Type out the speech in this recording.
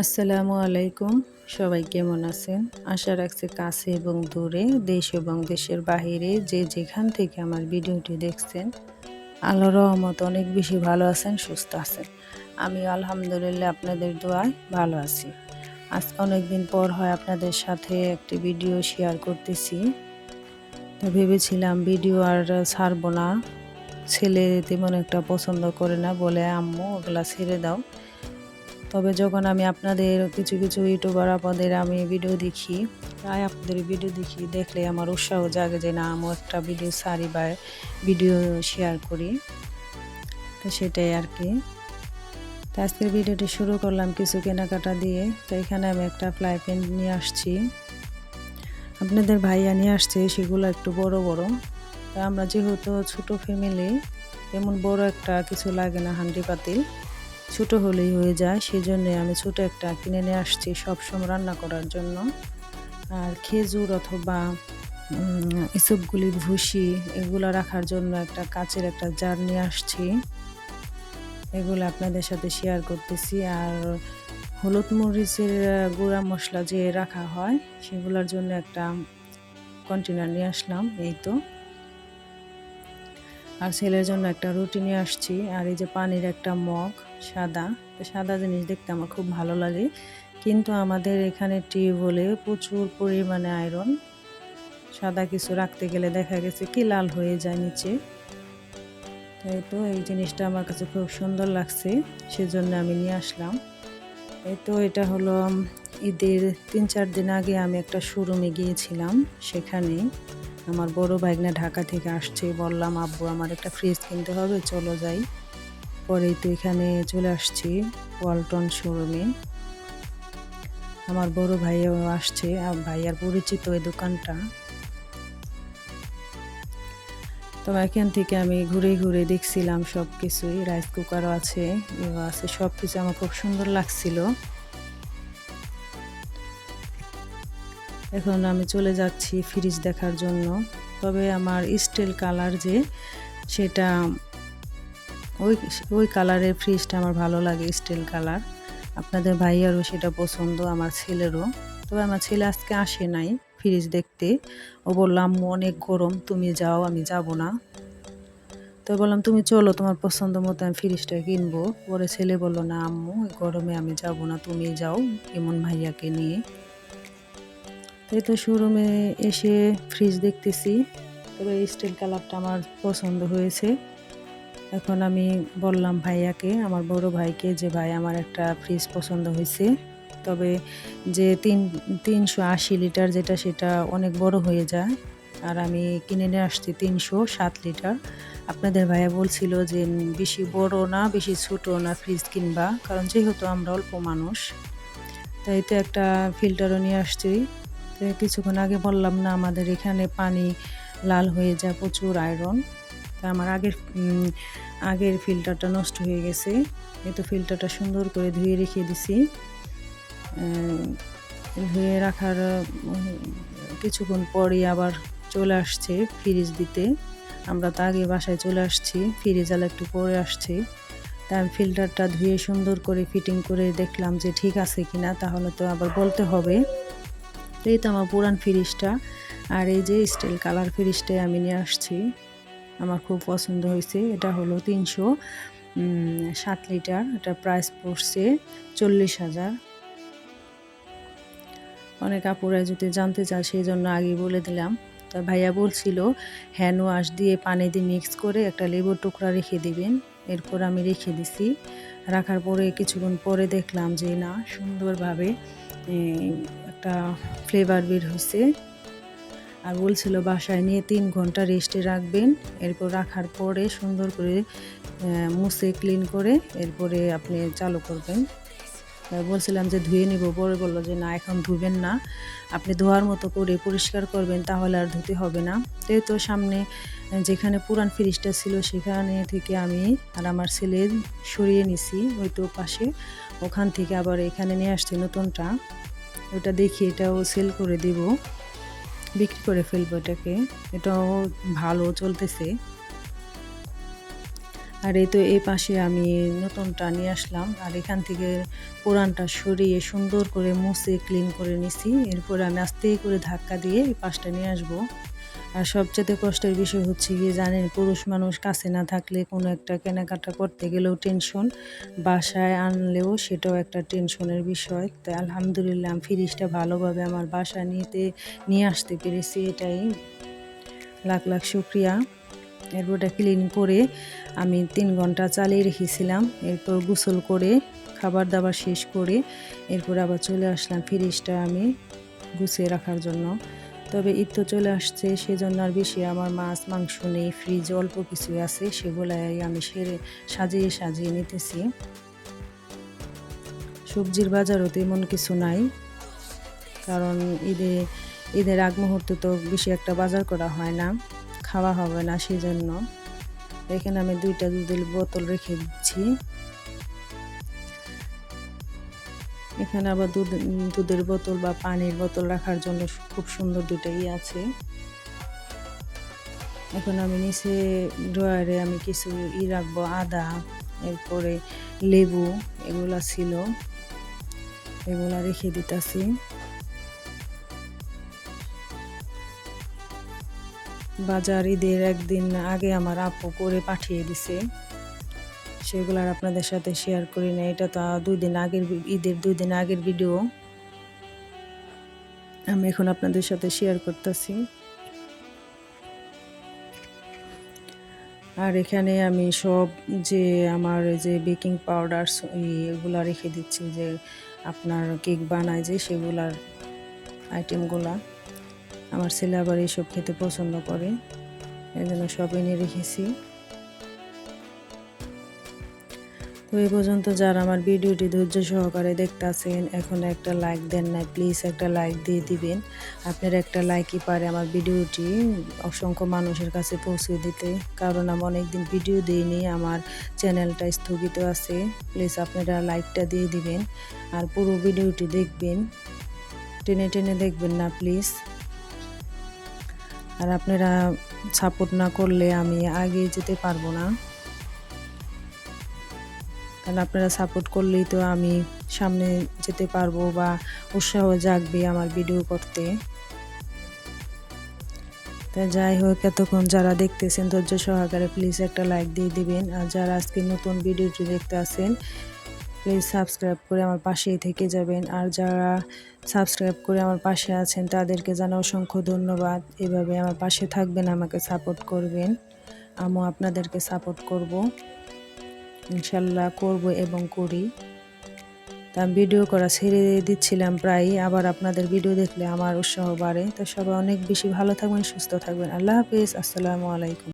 আসসালামু আলাইকুম। সবাই কেমন আছেন? আশা রাখছি কাছে এবং দূরে, দেশ এবং দেশের বাহিরে যে যেখান থেকে আমার ভিডিওটি দেখছেন, আল্লাহ রহমত অনেক বেশি ভালো আছেন, সুস্থ আছেন। আমি আলহামদুলিল্লাহ আপনাদের দোয়ায় ভালো আছি। আজ অনেক দিন পর হয় আপনাদের সাথে একটি ভিডিও শেয়ার করতেছি। ভেবেছিলাম ভিডিও আর ছাড়বো না। ছেলে তেমন একটা পছন্দ করে না বলে, আম্মু, ওগুলা ছেড়ে দাও। তবে যখন আমি আপনাদের, কিছু কিছু ইউটিউবার আপনাদের, আমি ভিডিও দেখি, প্রায় আপনাদের ভিডিও দেখি, দেখলে আমার উৎসাহ জাগে যে, না আমি একটা ভিডিও সারি বা ভিডিও শেয়ার করি। তো সেটাই আর কি। তো আজকের ভিডিওটি শুরু করলাম কিছু কেনাকাটা দিয়ে। তো এখানে আমি একটা ফ্লাই প্যান নিয়ে আসছি। আপনাদের ভাইয়া নিয়ে আসছে সেগুলো একটু বড় বড়। তো আমরা যেহেতু ছোট ফ্যামিলি তেমন বড় একটা কিছু লাগে না হান্ডি পাতিল। ছোট হলেই হয়ে যায়, সেজন্য আমি ছোট একটা কিনে নিয়ে আসছি সবসময় রান্না করার জন্য। আর খেজুর অথবা এসবগুলির ভুসি এগুলো রাখার জন্য একটা কাচের একটা জার নিয়ে আসছি। এগুলো আপনাদের সাথে শেয়ার করতেছি। আর হলুদ মরিচের গুঁড়া মশলা যে রাখা হয়, সেগুলোর জন্য একটা কন্টেনার নিয়ে আসলাম, এই তো। আর ছেলের জন্য একটা রুটি নিয়ে আসছি, আর এই যে পানির একটা মগ, সাদা। তো সাদা জিনিস দেখতে আমার খুব ভালো লাগে। কিন্তু আমাদের এখানে টিউবওয়েলে প্রচুর পরিমাণে আয়রন। সাদা কিছু রাখতে গেলে দেখা গেছে কি লাল হয়ে যায় নিচে। তাই তো, এই জিনিসটা আমার কাছে খুব সুন্দর লাগছে, সেজন্য আমি নিয়ে আসলাম। এই তো এটা হলো ঈদের তিন চার দিন আগে আমি একটা শোরুমে গিয়েছিলাম। সেখানে আমার বড় ভাইগনা ঢাকা থেকে আসছে, বললাম, আব্বু, আমার একটা ফ্রিজ কিনতে হবে, চলো যাই। পরেই তো এখানে চলে আসছি ওয়ালটন শোরুমে। আমার বড় ভাইয়াও আসছে, আর ভাইয়ার পরিচিত ওই দোকানটা। তো এখান থেকে আমি ঘুরে ঘুরে দেখছিলাম সব কিছুই রাইস কুকারও আছে ইয়ে আছে সব কিছু আমার খুব সুন্দর লাগছিল। এখন আমি চলে যাচ্ছি ফ্রিজ দেখার জন্য। তবে আমার স্টিল কালার যে, সেটা ওই ওই কালারের ফ্রিজটা আমার ভালো লাগে স্টিল কালার আপনাদের ভাইয়ারও সেটা পছন্দ, আমার ছেলেরও। তবে আমার ছেলে আজকে আসে নাই। ফ্রিজ দেখতে। ও বললাম অনেক গরম, তুমি যাও, আমি যাব না। তো বললাম, তুমি চলো, তোমার পছন্দ মতো আমি ফ্রিজটা কিনবো। পরে ছেলে বলল, না, আম্মু গরমে আমি যাব না, তুমি যাও এমন ভাইয়াকে নিয়ে। তাই তো শোরুমে এসে ফ্রিজ দেখতেছি। তবে স্টিল কালারটা আমার পছন্দ হয়েছে। এখন আমি বললাম ভাইয়াকে, আমার বড় ভাইকে, যে ভাই, আমার একটা ফ্রিজ পছন্দ হয়েছে। তবে যে তিন, তিনশো আশি লিটার যেটা সেটা অনেক বড় হয়ে যায়। আর আমি কিনে নিয়ে আসছি তিনশো সাত লিটার। আপনাদের ভাইয়া বলছিল যে বেশি বড় না, বেশি ছোট না ফ্রিজ কিনবা, কারণ যেহেতু আমরা অল্প মানুষ, তাই তো একটা ফিল্টারও নিয়ে আসছি। তো কিছুক্ষণ আগে বললাম না, আমাদের এখানে পানি লাল হয়ে যায়, প্রচুর আয়রন তা আমার আগের আগের ফিল্টারটা নষ্ট হয়ে গেছে। এই তো ফিল্টারটা সুন্দর করে ধুয়ে রেখে দিছি। ধুয়ে রাখার কিছুক্ষণ পরই আবার চলে আসছে ফ্রিজ দিতে। আমরা তো আগে বাসায় চলে আসছি, ফ্রিজ আলো একটু পরে আসছি। তার ফিল্টারটা ধুয়ে সুন্দর করে ফিটিং করে দেখলাম যে ঠিক আছে কিনা, তাহলে তো আবার বলতে হবে। এই তো আমার পুরান ফ্রিজটা। আর এই যে স্টিল কালার ফ্রিজটাই আমি নিয়ে আসছি। আমার খুব পছন্দ হয়েছে। এটা হলো তিনশো সাত লিটার। এটা প্রাইস পড়ছে চল্লিশ হাজার। অনেক আপুরা যদি জানতে চায় সেই জন্য আগে বলে দিলাম। তা ভাইয়া বলছিল হ্যান্ড ওয়াশ দিয়ে পানি দিয়ে মিক্স করে একটা লেবুর টুকরা রেখে দিবেন। এরপর আমি রেখে দিছি। রাখার পরে কিছুক্ষণ পরে দেখলাম যে, না, সুন্দরভাবে একটা ফ্লেভার বের হয়েছে আর বলছিল, বাসায় নিয়ে তিন ঘণ্টা রেস্টে রাখবেন। এরপর রাখার পরে সুন্দর করে মুছে ক্লিন করে এরপরে আপনি চালু করবেন। বলছিলাম যে ধুয়ে নিব, পরে বলল যে না, এখন ধুবেন না। আপনি ধোয়ার মতো করে পরিষ্কার করবেন, তাহলে আর ধুতে হবে না। তো সামনে যেখানে পুরান ফ্রিজটা ছিল, সেখানে থেকে আমি আর আমার ছেলে সরিয়ে নিছি, ওই তো পাশে। ওখান থেকে আবার এখানে নিয়ে আসছি নতুনটা। ওটা দেখি, এটাও সেল করে দিব। বিক্রি করে ফেলব এটাকে। এটাও ভালো চলতেছে। আর এই তো এই পাশে আমি নতুনটা নিয়ে আসলাম। আর এখান থেকে পুরানটা সরিয়ে সুন্দর করে মুছে ক্লিন করে নিছি। এরপর আমি আস্তে করে ধাক্কা দিয়ে এই পাশটা নিয়ে আসব। আর সবচেয়ে কষ্টের বিষয় হচ্ছে গিয়ে জানেন, পুরুষ মানুষ কাছে না থাকলে কোনো একটা কেনাকাটা করতে গেলেও টেনশন বাসায় আনলেও সেটাও একটা টেনশনের বিষয়। তাই আলহামদুলিল্লাহ আমি ফ্রিজটা ভালোভাবে আমার বাসায় নিতে, নিয়ে আসতে পেরেছি এটাই। লাখ লাখ শুক্রিয়া। এরপর ওটা ক্লিন করে আমি তিন ঘণ্টা চালিয়ে রেখেছিলাম। এরপর গোসল করে, খাবার দাবার শেষ করে, এরপর আবার চলে আসলাম ফ্রিজটা আমি গুছিয়ে রাখার জন্য। তবে ঈদ তো চলে আসছে, সেজন্য আর বেশি আমার মাছ, মাংস নেই ফ্রিজ অল্প কিছু আছে, সেগুলাই আমি সেরে সাজিয়ে সাজিয়ে নিতেছি। সবজির বাজারও তেমন কিছু নাই, কারণ ঈদে, ঈদের আগ মুহূর্তে তো বেশি একটা বাজার করা হয় না। খাওয়া হবে না সেই জন্য এখানে আমি দুইটা দুধের বোতল রেখে দিচ্ছি। এখানে আবার দুধ, দুধের বোতল বা পানির বোতল রাখার জন্য খুব সুন্দর দুটো ইয়ে আছে। এখন আমি নিচে ড্রয়ারে আমি কিছু ই রাখব, আদা, এরপরে লেবু, এগুলা ছিল। এগুলা রেখে দিতেছি। বাজার ঈদের একদিন আগে আমার আপু করে পাঠিয়ে দিছে। সেগুলো আর আপনাদের সাথে শেয়ার করি না এটা তো দুই দিন আগের ঈদের দুই দিন আগের ভিডিও আমি এখন আপনাদের সাথে শেয়ার করতেছি। আর এখানে আমি সব যে আমার যে বেকিং পাউডার এগুলো রেখে দিচ্ছি যে আপনার কেক বানায় যে সেগুলার আইটেমগুলা আমার ছেলে আবার এইসব খেতে পছন্দ করে এই জন্য সব এনে রেখেছি। তো এই পর্যন্ত যারা আমার ভিডিওটি ধৈর্য সহকারে দেখতে আছেন, এখন একটা লাইক দেন না প্লিজ একটা লাইক দিয়ে দিবেন। আপনার একটা লাইকই পারে আমার ভিডিওটি অসংখ্য মানুষের কাছে পৌঁছে দিতে, কারণ আমি অনেকদিন ভিডিও দিইনি, আমার চ্যানেলটা স্থগিত আছে প্লিজ আপনারা লাইকটা দিয়ে দিবেন, আর পুরো ভিডিওটি দেখবেন। টেনে টেনে দেখবেন না প্লিজ আর আপনারা সাপোর্ট না করলে আমি আগে যেতে পারব না। কারণ আপনারা সাপোর্ট করলেই তো আমি সামনে যেতে পারব বা উৎসাহ জাগবে আমার ভিডিও করতে। তা যাই হোক, এতক্ষণ যারা দেখতেছেন ধৈর্য সহকারে প্লিজ একটা লাইক দিয়ে দিবেন। আর যারা আজকে নতুন ভিডিওটি দেখতে আসেন প্লিজ সাবস্ক্রাইব করে আমার পাশেই থেকে যাবেন। আর যারা সাবস্ক্রাইব করে আমার পাশে আছেন, তাদেরকে জানা অসংখ্য ধন্যবাদ। এভাবে আমার পাশে থাকবেন, আমাকে সাপোর্ট করবেন। আমিও আপনাদেরকে সাপোর্ট করব। ইনশাল্লাহ করব এবং করি। তা ভিডিও করা ছেড়ে দিচ্ছিলাম প্রায়, আবার আপনাদের ভিডিও দেখলে আমার উৎসাহ বাড়ে। তো সবাই অনেক বেশি ভালো থাকবেন, সুস্থ থাকবেন। আল্লাহ হাফিজ, আসসালামু আলাইকুম।